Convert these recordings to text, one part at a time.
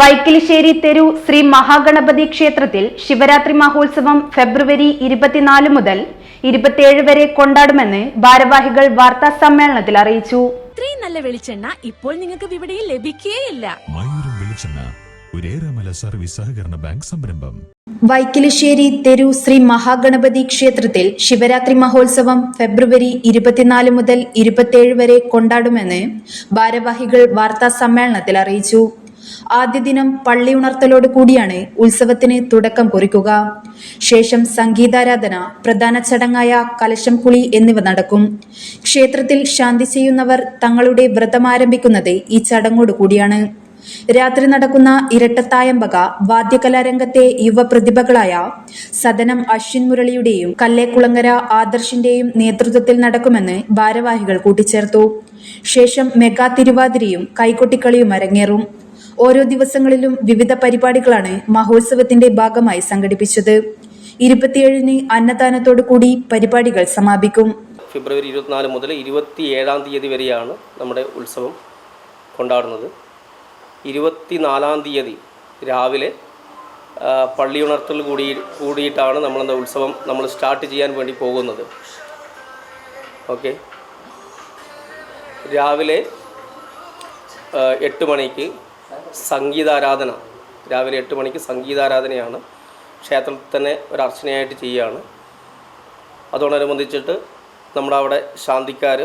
വൈക്കിലിശ്ശേരി തെരു ശ്രീ മഹാഗണപതി ക്ഷേത്രത്തിൽ ശിവരാത്രി മഹോത്സവം ഫെബ്രുവരി ഇരുപത്തിനാല് മുതൽ ഇരുപത്തിയേഴ് വരെ കൊണ്ടാടുമെന്ന് ഭാരവാഹികൾ വാർത്താ സമ്മേളനത്തിൽ അറിയിച്ചു. ഇത്രയും നല്ല വെളിച്ചെണ്ണ ഇപ്പോൾ നിങ്ങൾക്ക് വിപണിയിൽ ലഭിക്കുകയില്ല മയൂരം വെളിച്ചെണ്ണ ഒരേറെമല സർവീസ് സഹകരണ ബാങ്ക് സംരംഭം. വൈക്കിലിശ്ശേരി തെരു ശ്രീ മഹാഗണപതി ക്ഷേത്രത്തിൽ ശിവരാത്രി മഹോത്സവം ഫെബ്രുവരി ഇരുപത്തിനാല് മുതൽ ഇരുപത്തിയേഴ് വരെ കൊണ്ടാടുമെന്ന് ഭാരവാഹികൾ വാർത്താ സമ്മേളനത്തിൽ അറിയിച്ചു. ആദ്യ ദിനം പള്ളി ഉണർത്തലോട് കൂടിയാണ് ഉത്സവത്തിന് തുടക്കം കുറിക്കുക. ശേഷം സംഗീതാരാധന പ്രധാന ചടങ്ങായ കലശം കുളി എന്നിവ നടക്കും. ക്ഷേത്രത്തിൽ ശാന്തി ചെയ്യുന്നവർ തങ്ങളുടെ വ്രതം ആരംഭിക്കുന്നത് ഈ ചടങ്ങോട് കൂടിയാണ്. രാത്രി നടക്കുന്ന ഇരട്ടത്തായമ്പക വാദ്യകലാരംഗത്തെ യുവപ്രതിഭകളായ സദനം അശ്വിൻ മുരളിയുടെയും കല്ലേക്കുളങ്ങര ആദർശിന്റെയും നേതൃത്വത്തിൽ നടക്കുമെന്ന് ഭാരവാഹികൾ കൂട്ടിച്ചേർത്തു. ശേഷം മെഗാ തിരുവാതിരയും കൈകൊട്ടിക്കളിയും അരങ്ങേറും. ഓരോ ദിവസങ്ങളിലും വിവിധ പരിപാടികളാണ് മഹോത്സവത്തിന്റെ ഭാഗമായി സംഘടിപ്പിച്ചത്. ഇരുപത്തിയേഴിന് അന്നദാനത്തോടു കൂടി പരിപാടികൾ സമാപിക്കും. ഫെബ്രുവരി ഇരുപത്തിനാല് മുതൽ ഇരുപത്തി ഏഴാം തീയതി വരെയാണ് നമ്മുടെ ഉത്സവം കൊണ്ടാടുന്നത്. ഇരുപത്തിനാലാം തീയതി രാവിലെ പള്ളി ഉണർത്തൽ കൂടി കൂടിയിട്ടാണ് നമ്മളെന്താ ഉത്സവം നമ്മൾ സ്റ്റാർട്ട് ചെയ്യാൻ വേണ്ടി പോകുന്നത്. ഓക്കെ. രാവിലെ എട്ട് മണിക്ക് സംഗീതാരാധന. രാവിലെ എട്ട് മണിക്ക് സംഗീതാരാധനയാണ്. ക്ഷേത്രത്തിൽ തന്നെ ഒരു അർച്ചനയായിട്ട് ചെയ്യുകയാണ്. അതോടനുബന്ധിച്ചിട്ട് നമ്മുടെ അവിടെ ശാന്തിക്കാർ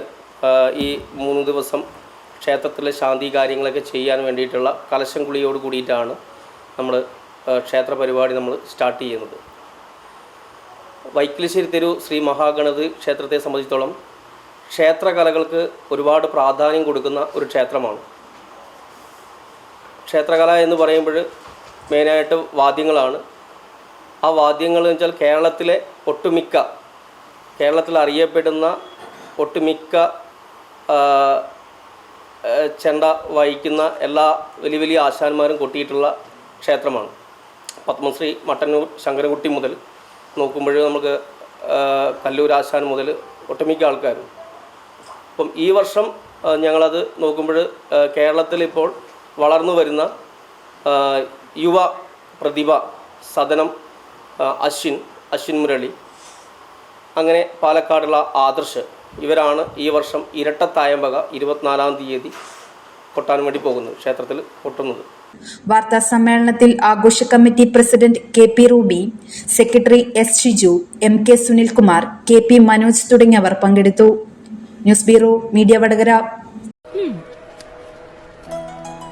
ഈ മൂന്ന് ദിവസം ക്ഷേത്രത്തിലെ ശാന്തി കാര്യങ്ങളൊക്കെ ചെയ്യാൻ വേണ്ടിയിട്ടുള്ള കലശം കുളിയോട് കൂടിയിട്ടാണ് നമ്മൾ ക്ഷേത്ര പരിപാടി നമ്മൾ സ്റ്റാർട്ട് ചെയ്യുന്നത്. വൈക്കിലിശ്ശേരി തെരു ശ്രീ മഹാഗണത് ക്ഷേത്രത്തെ സംബന്ധിച്ചിടത്തോളം ക്ഷേത്രകലകൾക്ക് ഒരുപാട് പ്രാധാന്യം കൊടുക്കുന്ന ഒരു ക്ഷേത്രമാണ്. ക്ഷേത്രകല എന്ന് പറയുമ്പോൾ മെയിനായിട്ട് വാദ്യങ്ങളാണ്. ആ വാദ്യങ്ങൾ എന്ന് വെച്ചാൽ കേരളത്തിലെ ഒട്ടുമിക്ക കേരളത്തിൽ അറിയപ്പെടുന്ന ഒട്ടുമിക്ക ചെണ്ട വഹിക്കുന്ന എല്ലാ വലിയ വലിയ ആശാന്മാരും കൊട്ടിയിട്ടുള്ള ക്ഷേത്രമാണ്. പത്മശ്രീ മട്ടന്നൂർ ശങ്കരൻകുട്ടി മുതൽ നോക്കുമ്പോൾ നമുക്ക് കല്ലൂർ ആശാൻ മുതൽ ഒട്ടുമിക്ക ആൾക്കാരും. അപ്പം ഈ വർഷം ഞങ്ങളത് നോക്കുമ്പോൾ കേരളത്തിൽ ഇപ്പോൾ വളർന്നു വരുന്ന യുവ പ്രതിഭ സദനം അശ്വിൻ അശ്വിൻ മുരളി അങ്ങനെ പാലക്കാടുള്ള ആദർശ് ഇവരാണ് ഈ വർഷം ഇരട്ടത്തായമ്പക ഇരുപത്തിനാലാം തീയതി കൊട്ടാൻ വേണ്ടി പോകുന്നത് ക്ഷേത്രത്തിൽ കൊട്ടുന്നത്. വാർത്താ സമ്മേളനത്തിൽ ആഘോഷ committee president K P Ruby secretary S Shiju M K Sunilkumar K P Manoj തുടങ്ങിയവർ പങ്കെടുത്തു. News bureau media Vadakara.